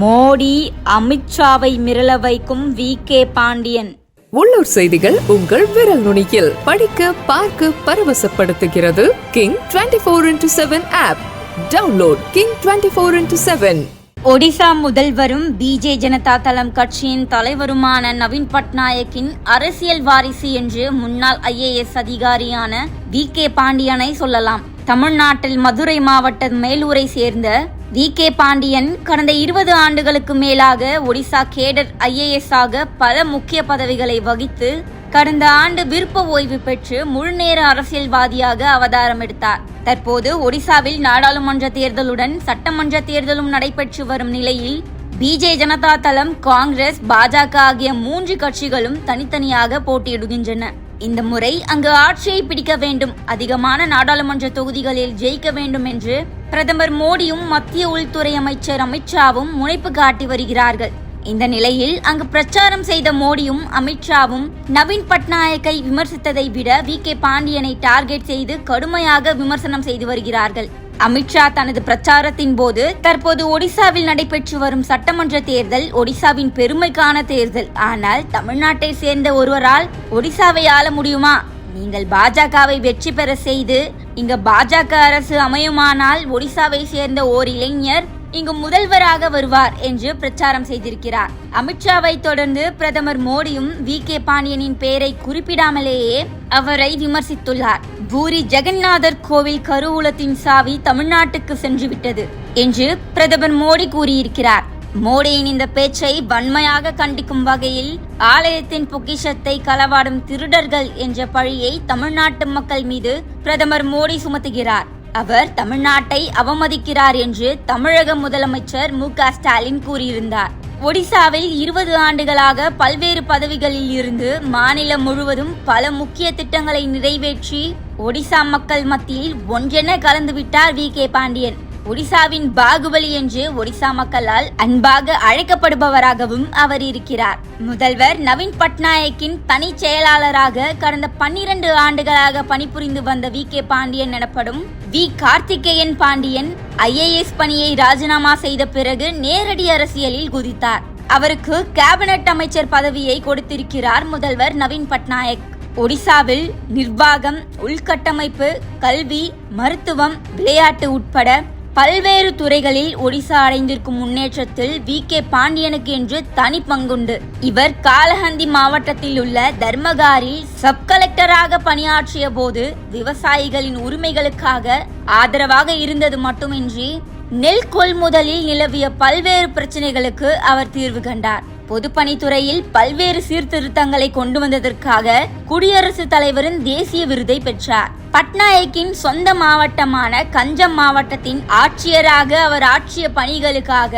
மோடி அமித்ஷாவை மிரள வைக்கும் we K Pandian. உள்ளூர் செய்திகள் உங்கள் விரல் நுனியில். படிக்க பார்க்க பரவசப்படுத்துகிறது king twenty four into seven app. Download king twenty four into seven. Odisha முதல்வரும் பிஜே ஜனதா தளம் கட்சியின் தலைவருமான நவீன் பட்நாயக்கின் அரசியல் வாரிசு என்று முன்னாள் ஐஏஎஸ் அதிகாரியான வி கே பாண்டியனை சொல்லலாம். தமிழ்நாட்டில் மதுரை மாவட்ட மேலூரை சேர்ந்த வி. கே. பாண்டியன் கடந்த இருபது ஆண்டுகளுக்கு மேலாக ஒடிசா கேடர் ஐஏஎஸ் ஆக பல முக்கிய பதவிகளை வகித்து கடந்த ஆண்டு விருப்ப ஓய்வு பெற்று முழுநேர அரசியல்வாதியாக அவதாரம் எடுத்தார். தற்போது ஒடிசாவில் நாடாளுமன்ற தேர்தலுடன் சட்டமன்ற தேர்தலும் நடைபெற்று வரும் நிலையில் பிஜே ஜனதா தளம் காங்கிரஸ் பாஜக ஆகிய மூன்று கட்சிகளும் தனித்தனியாக போட்டியிடுகின்றன. இந்த முறை அங்கு ஆட்சியை பிடிக்க வேண்டும். அதிகமான நாடாளுமன்ற தொகுதிகளில் ஜெயிக்க வேண்டும் என்று பிரதமர் மோடியும் மத்திய உள்துறை அமைச்சர் அமித்ஷாவும் முனைப்பு காட்டி வருகிறார்கள். இந்த நிலையில் அங்கு பிரச்சாரம் செய்த மோடியும் அமித்ஷாவும் நவீன் பட்நாயக்கை விமர்சித்ததை விட வி. கே. பாண்டியனை டார்கெட் செய்து கடுமையாக விமர்சனம் செய்து வருகிறார்கள். அமித்ஷா தனது பிரச்சாரத்தின் போது தற்போது ஒடிசாவில் நடைபெற்று வரும் சட்டமன்ற தேர்தல் ஒடிசாவின் பெருமைக்கான தேர்தல். ஆனால் தமிழ்நாட்டை சேர்ந்த ஒருவரால் ஒடிசாவை ஆள முடியுமா? நீங்கள் பாஜகவை வெற்றி பெற செய்து இங்க பாஜக அரசு அமையுமானால் ஒடிசாவை சேர்ந்த ஓர் இளைஞர் இங்கு முதல்வராக வருவார் என்று பிரச்சாரம் செய்திருக்கிறார். அமித்ஷாவை தொடர்ந்து பிரதமர் மோடியும் வி கே பாண்டியனின் பெயரை குறிப்பிடாமலேயே அவரை விமர்சித்துள்ளார். பூரி ஜெகநாதர் கோவில் கருவூலத்தின் சாவி தமிழ்நாட்டுக்கு சென்றுவிட்டது என்று பிரதமர் மோடி கூறியிருக்கிறார். மோடியின் இந்த பேச்சை வன்மையாக கண்டிக்கும் வகையில் ஆலயத்தின் பொக்கிஷத்தை களவாடும் திருடர்கள் என்ற பழியை தமிழ்நாட்டு மக்கள் மீது பிரதமர் மோடி சுமத்துகிறார். அவர் தமிழ்நாட்டை அவமதிக்கிறார் என்று தமிழக முதலமைச்சர் மு ஸ்டாலின் கூறியிருந்தார். ஒடிசாவில் இருபது ஆண்டுகளாக பல்வேறு பதவிகளில் இருந்து மாநிலம் முழுவதும் பல முக்கிய திட்டங்களை நிறைவேற்றி ஒடிசா மக்கள் மத்தியில் ஒன்றென கலந்துவிட்டார் வி கே பாண்டியன். ஒடிசாவின் பாகுபலி என்று ஒடிசா மக்களால் அன்பாக அழைக்கப்படுபவராகவும் அவர் இருக்கிறார். முதல்வர் நவீன் பட்நாயக்கின் தனி செயலாளராக கடந்த பன்னிரண்டு ஆண்டுகளாக பணிபுரிந்து வந்த வி. கே. பாண்டியன் எனப்படும் வி. கார்த்திகேயன் பாண்டியன் ஐஏஎஸ் பணியை ராஜினாமா செய்த பிறகு நேரடி அரசியலில் குதித்தார். அவருக்கு கேபினட் அமைச்சர் பதவியை கொடுத்திருக்கிறார் முதல்வர் நவீன் பட்நாயக். ஒடிசாவில் நிர்வாகம் உள்கட்டமைப்பு கல்வி மருத்துவம் விளையாட்டு உட்பட பல்வேறு துறைகளில் ஒடிசா அடைந்திருக்கும் முன்னேற்றத்தில் வி. கே. பாண்டியனுக்கு என்று தனி பங்குண்டு. இவர் காலஹந்தி மாவட்டத்தில் உள்ள தர்மகாரில் சப் கலெக்டராக பணியாற்றிய போது விவசாயிகளின் உரிமைகளுக்காக ஆதரவாக இருந்தது மட்டுமின்றி நெல் கொள்முதலில் நிலவிய பல்வேறு பிரச்சனைகளுக்கு அவர் தீர்வு கண்டார். பொதுப்பணித்துறையில் பல்வேறு சீர்திருத்தங்களை கொண்டு வந்ததற்காக குடியரசுத் தலைவரின் தேசிய விருதை பெற்றார். பட்நாயக்கின் சொந்த மாவட்டமான கஞ்சம் மாவட்டத்தின் ஆட்சியராக அவர் ஆற்றிய பணிகளுக்காக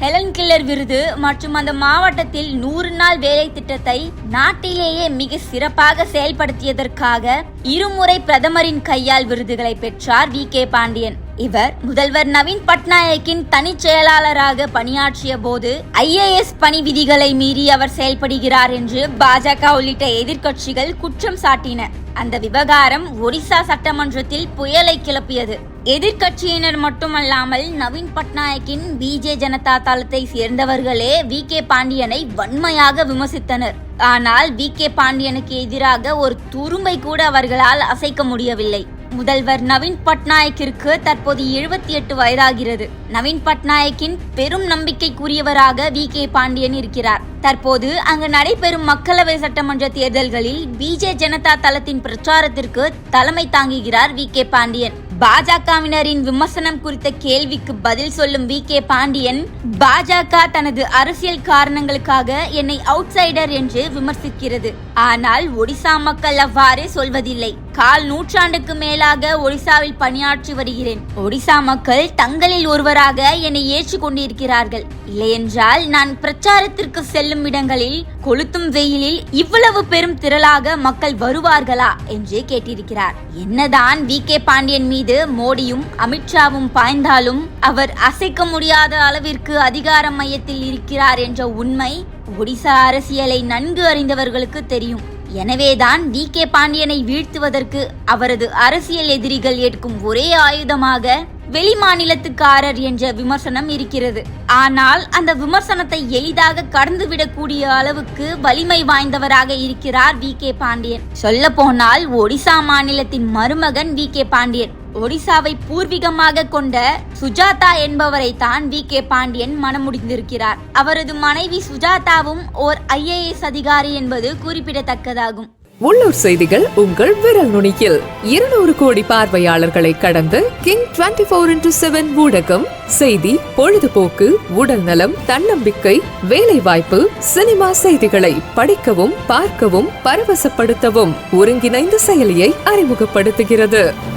ஹெலன் கில்லர் விருது மற்றும் அந்த மாவட்டத்தில் நூறு நாள் வேலை திட்டத்தை நாட்டிலேயே மிக சிறப்பாக செயல்படுத்தியதற்காக இருமுறை பிரதமரின் கையால் விருதுகளை பெற்றார் வி கே பாண்டியன். இவர் முதல்வர் நவீன் பட்நாயக்கின் தனி செயலாளராக பணியாற்றிய போது ஐஏஎஸ் பணி விதிகளை மீறி அவர் செயல்படுகிறார் என்று பாஜக உள்ளிட்ட எதிர்க்கட்சிகள் குற்றம் சாட்டின. அந்த விவகாரம் ஒடிசா சட்டமன்றத்தில் புயலை கிளப்பியது. எதிர்க்கட்சியினர் மட்டுமல்லாமல் நவீன் பட்நாயக்கின் பிஜே ஜனதா தளத்தை சேர்ந்தவர்களே வி கே பாண்டியனை வன்மையாக விமர்சித்தனர். ஆனால் வி கே பாண்டியனுக்கு எதிராக ஒரு துரும்பை கூட அவர்களால் அசைக்க முடியவில்லை. முதல்வர் நவீன் பட்நாயக்கிற்கு தற்போது எழுபத்தி எட்டு வயதாகிறது. நவீன் பட்நாயக்கின் பெரும் நம்பிக்கைக்குரியவராக வி கே பாண்டியன் இருக்கிறார். தற்போது அங்கு நடைபெறும் மக்களவை சட்டமன்ற தேர்தல்களில் பிஜே ஜனதா தளத்தின் பிரச்சாரத்திற்கு தலைமை தாங்குகிறார் வி கே பாண்டியன். பாஜகவினரின் விமர்சனம் குறித்த கேள்விக்கு பதில் சொல்லும் வி கே பாண்டியன் பாஜக தனது அரசியல் காரணங்களுக்காக என்னை அவுட்சைடர் என்று விமர்சிக்கிறது. ஆனால் ஒடிசா மக்கள் அவ்வாறு சொல்வதில்லை. கால் நூற்றாண்டுக்கு மேலாக ஒடிசாவில் பணியாற்றி வருகிறேன். ஒடிசா மக்கள் தங்களில் ஒருவராக என்னை ஏற்றுக் கொண்டிருக்கிறார்கள். இல்லையென்றால் நான் பிரச்சாரத்திற்கு செல்லும் இடங்களில் கொளுத்தும் வெயிலில் இவ்வளவு பெரும் திரளாக மக்கள் வருவார்களா என்று கேட்டிருக்கிறார். என்னதான் வி. கே. பாண்டியன் மீது மோடியும் அமித்ஷாவும் பாய்ந்தாலும் அவர் அசைக்க முடியாத அளவிற்கு அதிகார மையத்தில் இருக்கிறார் என்ற உண்மை ஒடிசா அரசியலை நன்கு அறிந்தவர்களுக்கு தெரியும். எனவேதான் வி கே பாண்டியனை வீழ்த்துவதற்கு அவரது அரசியல் எதிரிகள் ஏற்கும் ஒரே ஆயுதமாக வெளிமாநிலத்துக்காரர் என்ற விமர்சனம் இருக்கிறது. ஆனால் அந்த விமர்சனத்தை எளிதாக கடந்துவிடக்கூடிய அளவுக்கு வலிமை வாய்ந்தவராக இருக்கிறார் வி கே பாண்டியன். சொல்ல போனால் ஒடிசா மாநிலத்தின் மருமகன் வி கே பாண்டியன். ஒடிசாவை பூர்வீகமாக கொண்ட சுஜாதா என்பவரை தான் வி. கே. பாண்டியன் மனமுடிந்திருக்கிறார். அவரது மனைவி சுஜாதாவும் ஓர் ஐஏஎஸ் அதிகாரி என்பது குறிப்பிடத்தக்கதாகும். உள்ளூர் செய்திகள் உங்கள் விரல் நுனியில். இருநூறு கோடி பார்வையாளர்களை கடந்து king twenty four into seven ஊடகம் செய்தி பொழுதுபோக்கு உடல்நலம் தன்னம்பிக்கை வேலைவாய்ப்பு சினிமா செய்திகளை படிக்கவும் பார்க்கவும் பரவசப்படுத்தவும் ஒருங்கிணைந்த செயலியை அறிமுகப்படுத்துகிறது.